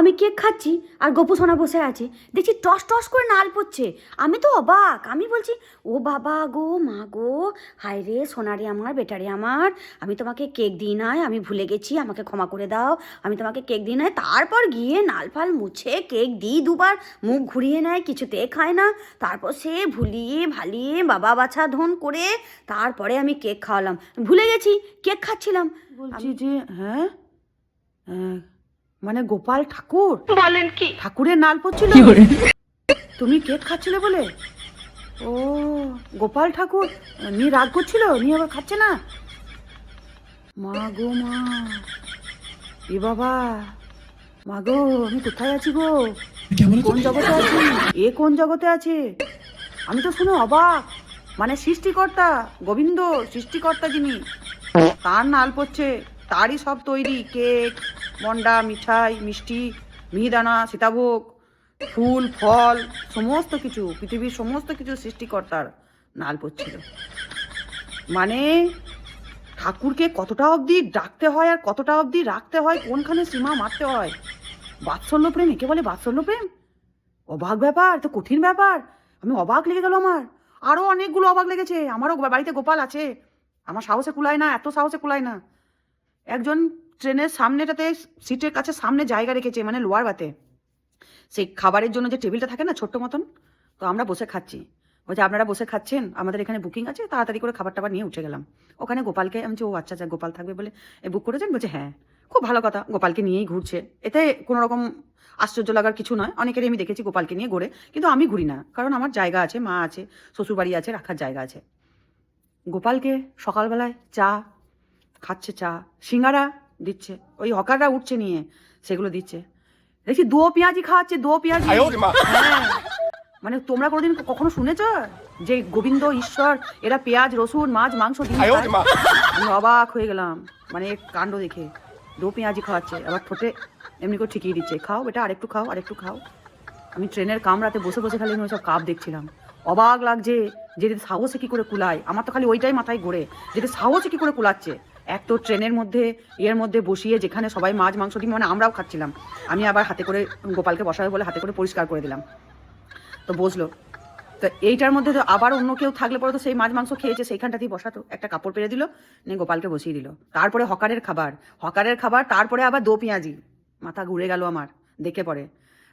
আমি কেক খাচ্ছি আর গপু সোনা বসে আছে। দেখছি টস টস করে নাল পড়ছে। আমি তো অবাক। আমি বলছি ও বাবা গো মা গো হায় রে সোনারে আমার বেটারে আমার। আমি তোমাকে কেক দিই নাই আমি ভুলে গেছি আমাকে ক্ষমা করে দাও। আমি তোমাকে কেক দিই নাই। তারপর গিয়ে নাল ফাল মুছে কেক দিই দুবার। মুখ ঘুরিয়ে নেয় কিছুতে খায় না। তারপর সে ভুলিয়ে ভালিয়ে বাবা বাছা ধন করে তারপরে আমি কেক খাওয়ালাম। ভুলে গেছি কেক খাচ্ছিলাম। বলছি যে হ্যাঁ? হ্যাঁ, মানে গোপাল ঠাকুর? বলেন কি? ঠাকুরের নাল পড়ছিল? তুমি কেক খাচ্ছিলে বলে? ও গোপাল ঠাকুর নি রাগ করছিল? নি আবার খাচ্ছে না? মা গো মা এ বাবা মা গো আমি কোথায় আছি গো? কোন জগতে আছি? এ কোন জগতে আছে? আমি তো শুনে অবাক। মানে সৃষ্টিকর্তা গোবিন্দ সৃষ্টিকর্তা যিনি তার নাল পড়ছে তারই সব তৈরি কেক মন্ডা, মিঠাই, মিষ্টি, মিহিদানা, সীতাভোগ, ফুল, ফল, সমস্ত কিছু, পৃথিবীর সমস্ত কিছু সৃষ্টিকর্তার নাল পড়ছিল মানে ঠাকুরকে কতটা অবধি ডাকতে হয় আর কতটা অবধি রাখতে হয়, কোনখানে সীমা মারতে হয়? বাৎসল্য প্রেম, একে বলে বাৎসল্য প্রেম? অবাক ব্যাপার তো কঠিন ব্যাপার। আমি অবাক লেগে গেল আমার। আরও অনেকগুলো অবাক লেগেছে। আমারও বাড়িতে গোপাল আছে। আমার সাহসে কুলায় না, এত সাহসে কুলায় না। একজন ট্রেনের সামনেটাতে, সিটের কাছে সামনে জায়গা রেখেছে মানে লোয়ার বাতে সেই খাবারের জন্য যে টেবিলটা থাকে না, ছোট্ট মতন, তো আমরা বসে খাচ্ছি। বলছে, আপনারা বসে খাচ্ছেন? আমাদের এখানে বুকিং আছে? তাড়াতাড়ি করে খাবার টাবার নিয়ে উঠে গেলাম। ওখানে গোপালকে আমি ও আচ্ছা আচ্ছা গোপাল থাকবে বলে এ বুক করেছেন? বলছে হ্যাঁ। খুব ভালো কথা, গোপালকে নিয়েই ঘুরছে। এতে কোনো রকম আশ্চর্য লাগার কিছু নয়। অনেকেরই আমি দেখেছি গোপালকে নিয়ে ঘুরে, কিন্তু আমি ঘুরি না, কারণ আমার জায়গা আছে, মা আছে, শ্বশুরবাড়ি আছে, রাখার জায়গা আছে। গোপালকে সকালবেলায় চা, খাচ্ছে চা, সিঙ্গারা দিচ্ছে। ওই হকাররা উঠছে নিয়ে সেগুলো দিচ্ছে। দেখছি দো পেঁয়াজি খাওয়াচ্ছে দো পেঁয়াজি। হ্যাঁ। মানে তোমরা কোনোদিন কখনো শুনেছ? যে গোবিন্দ ঈশ্বর এরা পেঁয়াজ রসুন মাছ মাংস আমি অবাক হয়ে গেলাম। মানে কাণ্ড দেখে। দো পেঁয়াজি খাওয়াচ্ছে আবার ঠোঁটে এমনি করে ঠিকিয়ে দিচ্ছে। খাও বেটা আরেকটু খাও আরেকটু খাও। আমি ট্রেনের কামরাতে বসে বসে খালি আমি ওইসব কাপ দেখছিলাম। অবাক লাগছে যে সাহসে কি করে কুলায়? আমার তো খালি ওইটাই মাথায় ঘোরে। যেটা সাহসে কি করে কুলাচ্ছে? এক তো ট্রেনের মধ্যে এর মধ্যে বসিয়ে যেখানে সবাই মাছ, মাংস ডিম মানে আমরাও খাচ্ছিলাম। আমি আবার হাতে করে গোপালকে বসাবে বলে হাতে করে পরিষ্কার করে দিলাম। তো বসল। তো এইটার মধ্যে তো আবার অন্য কেউ থাকলে পরে তো সেই মাছ, মাংস খেয়েছে, সেইখানটাতেই বসাতো। একটা কাপড় পেরে দিল, নিয়ে গোপালকে বসিয়ে দিল। তারপরে হকারের খাবার। হকারের খাবার, তারপরে আবার দো পেঁয়াজি। মাথা ঘুরে গেল আমার, দেখে পরে।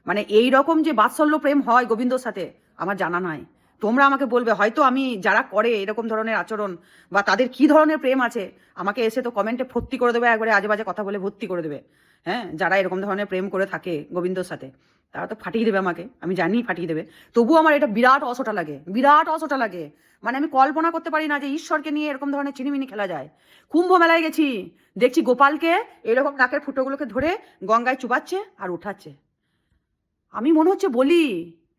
মানে এই রকম যে বাৎসল্য প্রেম হয় গোবিন্দর সাথে, আমার জানা নাই। তোমরা আমাকে বলবে, হয়তো আমি যারা করে এরকম ধরনের আচরণ বা তাদের কি ধরনের প্রেম আছে, আমাকে এসে তো কমেন্টে ভর্তি করে দেবে, একবারে আজে বাজে কথা বলে ভর্তি করে দেবে। হ্যাঁ যারা এরকম ধরনের প্রেম করে থাকে গোবিন্দর সাথে, তারা তো ফাটিয়ে দেবে আমাকে, আমি জানি ফাটিয়ে দেবে। তবুও আমার এটা বিরাট অসটা লাগে, বিরাট অসটা লাগে। মানে আমি কল্পনা করতে পারি না যে ঈশ্বরকে নিয়ে এরকম ধরনের চিনিমিনি খেলা যায়। কুম্ভ মেলায় গেছি, দেখছি গোপালকে এরকম নাকের ফুটোগুলোকে ধরে গঙ্গায় চুবাচ্ছে আর উঠাচ্ছে। আমি মনে হচ্ছে বলি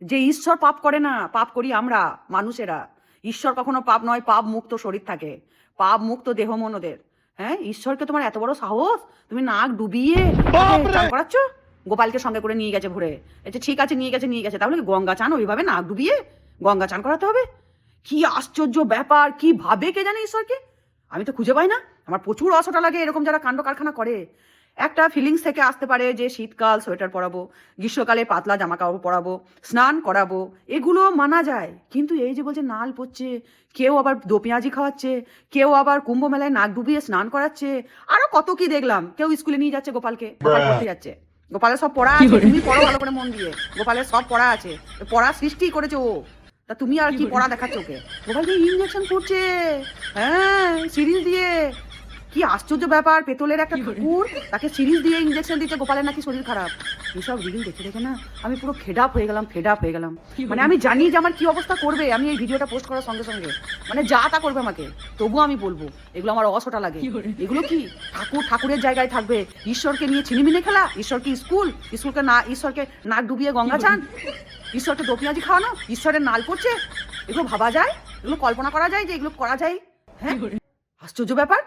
যে ঈশ্বর পাপ করে না পাপ করি আমরা মানুষেরা। ঈশ্বর কখনো পাপ নয় পাপ মুক্ত শরীর থাকে। পাপ মুক্ত দেহ মন ওদের। হ্যাঁ ঈশ্বরকে তোমার এত বড় সাহস? তুমি নাক ডুবিয়ে করাচ্ছ? গোপালকে সঙ্গে করে নিয়ে গেছে ঘুরে আচ্ছা ঠিক আছে নিয়ে গেছে নিয়ে গেছে। তাহলে গঙ্গা চান ওইভাবে নাক ডুবিয়ে গঙ্গা চান করাতে হবে? কি আশ্চর্য ব্যাপার কি ভাবে কে জানে ঈশ্বরকে? আমি তো খুঁজে পাই না। আমার প্রচুর অসটা লাগে এরকম যারা কাণ্ড কারখানা করে। একটা ফিলিংস থেকে আসতে পারে যে শীতকাল সোয়েটার পরাবো গ্রীষ্মকালে পাতলা জামা কাপড় পরাবো স্নান করাবো এগুলো মানা যায়। কিন্তু এই যে বলছে নাল পড়ছে কেউ আবার দো পেঁয়াজি খাওয়াচ্ছে কেউ আবার কুম্ভ মেলায় নাক ডুবিয়ে স্নান করাচ্ছে আরও কত কি দেখলাম। কেউ স্কুলে নিয়ে যাচ্ছে গোপালকে গোপাল পড়তে যাচ্ছে। গোপালের সব পড়া আছে তুমি পড়ো ভালো করে মন দিয়ে। গোপালের সব পড়া আছে পড়া সৃষ্টি করেছে ও। তা তুমি আর কি পড়া দেখাচ্ছ ওকে? গোপালকে ইঞ্জেকশন করছে? হ্যাঁ সিরিজ দিয়ে। কি আশ্চর্য ব্যাপার পেতলের একটা ঠাকুর তাকে সিরিজ দিয়ে ইঞ্জেকশন দিচ্ছে গোপালের নাকি শরীর খারাপ। এসব রিল দেখে দেখে না আমি পুরো ফেড আপ হয়ে গেলাম ফেড আপ হয়ে গেলাম। মানে আমি জানি যে আমার কি অবস্থা করবে আমি এই ভিডিওটা পোস্ট করার সঙ্গে সঙ্গে। মানে যা তা করবে আমাকে তবুও আমি বলব এগুলো আমার অসটা লাগে। এগুলো কি? ঠাকুর ঠাকুরের জায়গায় থাকবে। ঈশ্বরকে নিয়ে ছিনিমিনি খেলা? ঈশ্বর কি স্কুল? স্কুলকে না ঈশ্বরকে নাক ডুবিয়ে গঙ্গা চান? ঈশ্বরকে দো পেঁয়াজি খাওয়ানো? ঈশ্বরের নাল পড়ছে এগুলো ভাবা যায়? এগুলো কল্পনা করা যায় যে এগুলো করা যায়? হ্যাঁ? আশ্চর্য ব্যাপার।